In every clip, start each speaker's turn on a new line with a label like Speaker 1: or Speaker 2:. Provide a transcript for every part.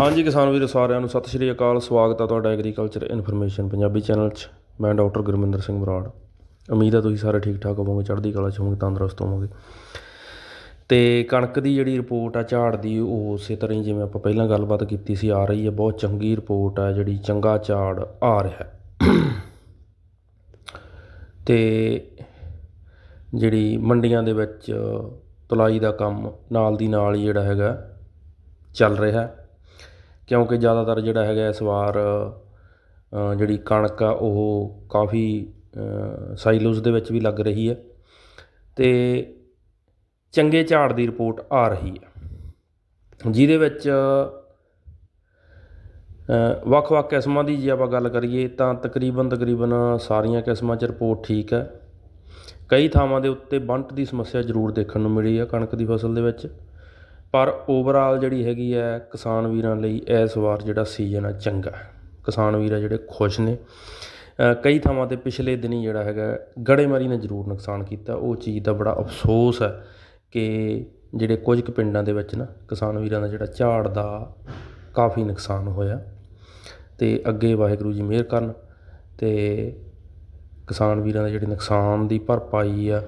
Speaker 1: ਹਾਂਜੀ ਕਿਸਾਨ ਵੀਰੋ, ਸਾਰਿਆਂ ਨੂੰ ਸਤਿ ਸ਼੍ਰੀ ਅਕਾਲ। ਸਵਾਗਤ ਹੈ ਤੁਹਾਡਾ ਐਗਰੀਕਲਚਰ ਇਨਫੋਰਮੇਸ਼ਨ ਪੰਜਾਬੀ ਚੈਨਲ 'ਚ। ਮੈਂ ਡਾਕਟਰ ਗੁਰਮਿੰਦਰ ਸਿੰਘ ਬਰਾੜ ਉਮੀਦ ਹੈ ਤੁਸੀਂ ਸਾਰੇ ਠੀਕ ਠਾਕ ਹੋਵੋਗੇ, ਚੜ੍ਹਦੀ ਕਲਾ 'ਚ ਹੋਵੋਗੇ, ਤੰਦਰੁਸਤ ਹੋਵੋਗੇ। ਤੇ ਕਣਕ ਦੀ ਜਿਹੜੀ ਰਿਪੋਰਟ ਆ, ਝਾੜ ਦੀ, ਉਹ ਉਸੇ ਤਰ੍ਹਾਂ ਹੀ ਜਿਵੇਂ ਆਪਾਂ ਪਹਿਲਾਂ ਗੱਲਬਾਤ ਕੀਤੀ ਸੀ, ਆ ਰਹੀ ਹੈ ਬਹੁਤ ਚੰਗੀ ਰਿਪੋਰਟ ਆ, ਜਿਹੜੀ ਚੰਗਾ ਝਾੜ ਆ ਰਿਹਾ। ਹੈ। ਤੇ ਜਿਹੜੀ ਮੰਡੀਆਂ ਦੇ ਵਿੱਚ ਤੁਲਾਈ ਦਾ ਕੰਮ ਨਾਲ ਦੀ ਨਾਲ ਹੀ ਜਿਹੜਾ ਹੈਗਾ ਚੱਲ ਰਿਹਾ। ਕਿਉਂਕਿ ਜ਼ਿਆਦਾਤਰ ਜਿਹੜਾ ਹੈਗਾ ਇਸ ਵਾਰ ਜਿਹੜੀ ਕਣਕ ਆ, ਉਹ ਕਾਫੀ ਸਾਈਲੋਜ਼ ਦੇ ਵਿੱਚ ਵੀ ਲੱਗ ਰਹੀ ਹੈ ਅਤੇ ਚੰਗੇ ਝਾੜ ਦੀ ਰਿਪੋਰਟ ਆ ਰਹੀ ਹੈ, ਜਿਹਦੇ ਵਿੱਚ ਵੱਖ-ਵੱਖ ਕਿਸਮਾਂ ਦੀ ਜੇ ਆਪਾਂ ਗੱਲ ਕਰੀਏ ਤਾਂ ਤਕਰੀਬਨ ਤਕਰੀਬਨ ਸਾਰੀਆਂ ਕਿਸਮਾਂ 'ਚ ਰਿਪੋਰਟ ਠੀਕ ਹੈ। ਕਈ ਥਾਵਾਂ ਦੇ ਉੱਤੇ ਬੰਟ ਦੀ ਸਮੱਸਿਆ ਜ਼ਰੂਰ ਦੇਖਣ ਨੂੰ ਮਿਲੀ ਹੈ ਕਣਕ ਦੀ ਫਸਲ ਦੇ ਵਿੱਚ। ਪਰ ਓਵਰਆਲ ਜਿਹੜੀ ਹੈਗੀ ਹੈ ਕਿਸਾਨ ਵੀਰਾਂ ਲਈ ਇਸ ਵਾਰ ਜਿਹੜਾ ਸੀਜ਼ਨ ਆ ਚੰਗਾ ਕਿਸਾਨ ਵੀਰ ਆ ਜਿਹੜੇ ਖੁਸ਼ ਨੇ। ਕਈ ਥਾਵਾਂ ਤੇ ਪਿਛਲੇ ਦਿਨੀ ਜਿਹੜਾ ਹੈਗਾ ਗੜੇਮਾਰੀ ਨੇ ਜ਼ਰੂਰ ਨੁਕਸਾਨ ਕੀਤਾ। ਉਹ ਚੀਜ਼ ਦਾ ਬੜਾ ਅਫਸੋਸ ਹੈ ਕਿ ਜਿਹੜੇ ਕੁਝ ਕੁ ਪਿੰਡਾਂ ਦੇ ਵਿੱਚ ਨਾ ਕਿਸਾਨ ਵੀਰਾਂ ਦਾ ਜਿਹੜਾ ਝਾੜ ਦਾ ਕਾਫੀ ਨੁਕਸਾਨ ਹੋਇਆ। ਤੇ ਅੱਗੇ ਵਾਹਿਗੁਰੂ ਜੀ ਮਿਹਰ ਕਰਨ ਤੇ ਕਿਸਾਨ ਵੀਰਾਂ ਦੇ ਜਿਹੜੇ ਨੁਕਸਾਨ ਦੀ ਭਰਪਾਈ ਆ,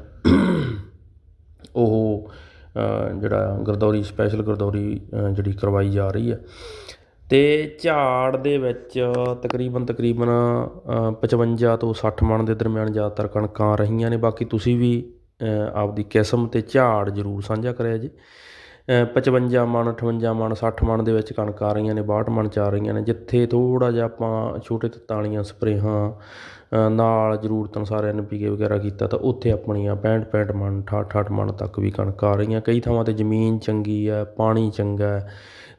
Speaker 1: ਉਹ ਜਿਹੜਾ ਗਰਦੌਰੀ ਸਪੈਸ਼ਲ ਗਰਦੌਰੀ ਜਿਹੜੀ ਕਰਵਾਈ ਜਾ ਰਹੀ ਹੈ। ਅਤੇ ਝਾੜ ਦੇ ਵਿੱਚ ਤਕਰੀਬਨ ਤਕਰੀਬਨ ਪਚਵੰਜਾ ਤੋਂ ਸੱਠ ਮਣ ਦੇ ਦਰਮਿਆਨ ਜ਼ਿਆਦਾਤਰ ਕਣਕਾਂ ਆ ਰਹੀਆਂ ਨੇ। ਬਾਕੀ ਤੁਸੀਂ ਵੀ ਆਪਦੀ ਕਿਸਮ ਤੇ ਝਾੜ ਜ਼ਰੂਰ ਸਾਂਝਾ ਕਰਿਆ ਜੇ। ਪਚਵੰਜਾ ਮਣ 58 ਮਣ ਸੱਠ ਮਣ ਦੇ ਵਿੱਚ ਕਣਕ ਆ ਰਹੀਆਂ ਨੇ 62 ਮਣ ਚ ਆ ਰਹੀਆਂ ਨੇ। ਜਿੱਥੇ ਥੋੜਾ ਜਿਹਾ ਆਪਾਂ ਛੋਟੇ ਤੱਤਾਂ ਵਾਲੀਆਂ ਸਪਰੇਹਾਂ ਅ, ਨਾਲ ਜ਼ਰੂਰਤ ਅਨੁਸਾਰ ਐਨਪੀਕੇ ਵਗੈਰਾ ਕੀਤਾ ਤਾਂ ਉੱਥੇ ਆਪਣੀਆਂ 65 65 ਮਣ 68 68 ਮਣ ਤੱਕ ਵੀ ਕਣਕ ਆ ਰਹੀਆਂ। ਕਈ ਥਾਵਾਂ ਤੇ ਜ਼ਮੀਨ ਚੰਗੀ ਹੈ ਪਾਣੀ ਚੰਗਾ ਹੈ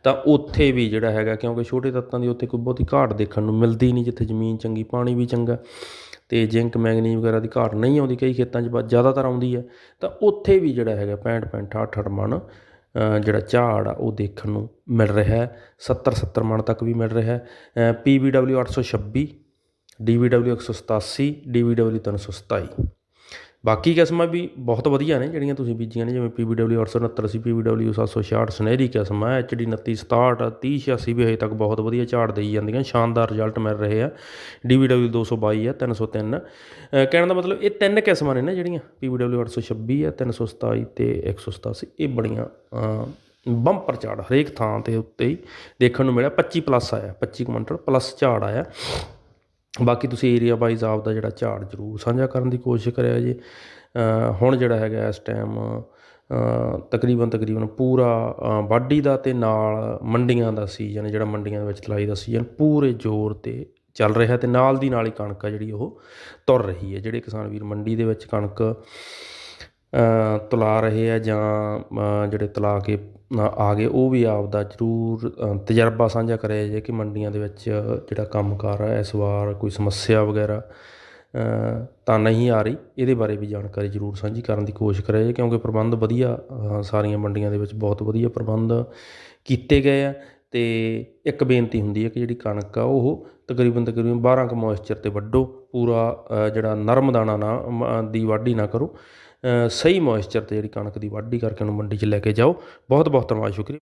Speaker 1: ਤਾਂ ਉੱਥੇ ਵੀ ਜਿਹੜਾ ਹੈਗਾ ਕਿਉਂਕਿ ਛੋਟੇ ਤੱਤਾਂ ਦੀ ਉੱਥੇ ਕੋਈ ਬਹੁਤੀ ਘਾਟ ਦੇਖਣ ਨੂੰ ਮਿਲਦੀ ਨਹੀਂ ਜਿੱਥੇ ਜ਼ਮੀਨ ਚੰਗੀ ਪਾਣੀ ਵੀ ਚੰਗਾ ਤੇ ਜ਼ਿੰਕ ਮੈਂਗਨੀਜ਼ ਵਗੈਰਾ ਦੀ ਘਾਟ ਨਹੀਂ ਆਉਂਦੀ ਕਈ ਖੇਤਾਂ 'ਚ ਬਹੁਤ ਜ਼ਿਆਦਾਤਰ ਆਉਂਦੀ ਹੈ। ਤਾਂ ਉੱਥੇ ਵੀ ਜਿਹੜਾ ਹੈਗਾ 65 65 68 68 ਮਣ ਜਿਹੜਾ ਝਾੜ ਆ, ਉਹ ਦੇਖਣ ਨੂੰ ਮਿਲ ਰਿਹਾ ਹੈ। 70 70 ਮਣ ਤੱਕ ਵੀ ਮਿਲ ਰਿਹਾ ਹੈ। ਪੀਬੀਡਬਲਿਊ 826 ਡੀਵੀਡਬਲਿਊ 187 ਡੀਵੀਡਬਲਿਊ 327 ਬਾਕੀ ਕਿਸਮਾਂ ਵੀ ਬਹੁਤ ਵਧੀਆ ਨੇ, ਜਿਹੜੀਆਂ ਤੁਸੀਂ ਬੀਜੀਆਂ ਨੇ, ਜਿਵੇਂ ਪੀਬੀਡਬਲਿਊ 869 ਸੀ ਪੀਬੀਡਬਲਿਊ 766 ਸੁਨਹਿਰੀ ਕਿਸਮ ਹੈ ਐਚਡੀ 29 67 30 86 ਵੀ ਹਜੇ ਤੱਕ ਬਹੁਤ ਵਧੀਆ ਝਾੜ ਦੇਈ ਜਾਂਦੀਆਂ, ਸ਼ਾਨਦਾਰ ਰਿਜ਼ਲਟ ਮਿਲ ਰਹੇ ਆ। ਡੀਵੀਡਬਲਿਊ 222 ਹੈ 303 ਅਹ ਕਹਿਣ ਦਾ ਮਤਲਬ ਇਹ ਤਿੰਨ ਕਿਸਮਾਂ ਨੇ ਨਾ ਜਿਹੜੀਆਂ ਪੀਬੀਡਬਲਿਊ 826 ਹੈ 327 ਤੇ 187 ਇਹ ਬੜੀਆਂ ਬੰਪਰ ਝਾੜ ਹਰੇਕ ਥਾਂ ਤੇ ਉੱਤੇ ਹੀ ਦੇਖਣ ਨੂੰ ਮਿਲਿਆ 25 ਪਲੱਸ ਆਇਆ 25 ਕੁਇੰਟਲ ਪਲੱਸ ਝਾੜ ਆਇਆ। ਬਾਕੀ ਤੁਸੀਂ ਏਰੀਆ ਵਾਈਜ਼ ਆਪਦਾ ਜਿਹੜਾ ਝਾੜ ਜ਼ਰੂਰ ਸਾਂਝਾ ਕਰਨ ਦੀ ਕੋਸ਼ਿਸ਼ ਕਰਿਆ ਜੀ। ਹੁਣ ਜਿਹੜਾ ਹੈਗਾ ਇਸ ਟਾਈਮ ਤਕਰੀਬਨ ਤਕਰੀਬਨ ਪੂਰਾ ਵਾਢੀ ਦਾ ਅਤੇ ਨਾਲ ਮੰਡੀਆਂ ਦਾ ਸੀਜ਼ਨ ਜਿਹੜਾ ਮੰਡੀਆਂ ਦੇ ਵਿੱਚ ਤਲਾਈ ਦਾ ਸੀਜ਼ਨ ਪੂਰੇ ਜ਼ੋਰ ਤੇ ਚੱਲ ਰਿਹਾ ਅਤੇ ਨਾਲ ਦੀ ਨਾਲ ਹੀ ਕਣਕ ਆ ਜਿਹੜੀ ਉਹ ਤੁਰ ਰਹੀ ਹੈ। ਜਿਹੜੇ ਕਿਸਾਨ ਵੀਰ ਮੰਡੀ ਦੇ ਵਿੱਚ ਕਣਕ ਤੁਲਾ ਰਹੇ ਆ ਜਾਂ ਜਿਹੜੇ ਤੁਲਾ ਕੇ ਆ ਗਏ, ਉਹ ਵੀ ਆਪਦਾ ਜ਼ਰੂਰ ਤਜਰਬਾ ਸਾਂਝਾ ਕਰਿਆ ਜੇ ਕਿ ਮੰਡੀਆਂ ਦੇ ਵਿੱਚ ਜਿਹੜਾ ਕੰਮਕਾਰ ਹੈ ਇਸ ਵਾਰ ਕੋਈ ਸਮੱਸਿਆ ਵਗੈਰਾ ਤਾਂ ਨਹੀਂ ਆ ਰਹੀ। ਇਹਦੇ ਬਾਰੇ ਵੀ ਜਾਣਕਾਰੀ ਜ਼ਰੂਰ ਸਾਂਝੀ ਕਰਨ ਦੀ ਕੋਸ਼ਿਸ਼ ਕਰਿਆ ਜੇ ਕਿਉਂਕਿ ਪ੍ਰਬੰਧ ਵਧੀਆ ਸਾਰੀਆਂ ਮੰਡੀਆਂ ਦੇ ਵਿੱਚ ਬਹੁਤ ਵਧੀਆ ਪ੍ਰਬੰਧ ਕੀਤੇ ਗਏ ਆ। ਤੇ ਇੱਕ ਬੇਨਤੀ ਹੁੰਦੀ ਹੈ ਕਿ ਜਿਹੜੀ ਕਣਕ ਆ, ਉਹ ਤਕਰੀਬਨ ਤਕਰੀਬਨ 12 ਕੁ ਮੋਇਸਚਰ ਤੇ ਵੱਢੋ। ਪੂਰਾ ਜਿਹੜਾ ਨਰਮ ਦਾਣਾ ਨਾ, ਮ- ਦੀ ਵਾਢੀ ਨਾ ਕਰੋ। ਸਹੀ ਮੋਇਸਚਰ ਤੇ ਜਿਹੜੀ ਕਣਕ ਦੀ ਵਾਢੀ ਕਰਕੇ ਉਹਨੂੰ ਮੰਡੀ 'ਚ ਲੈ ਕੇ ਜਾਓ। ਬਹੁਤ ਬਹੁਤ ਧੰਨਵਾਦ, ਸ਼ੁਕਰੀਆ।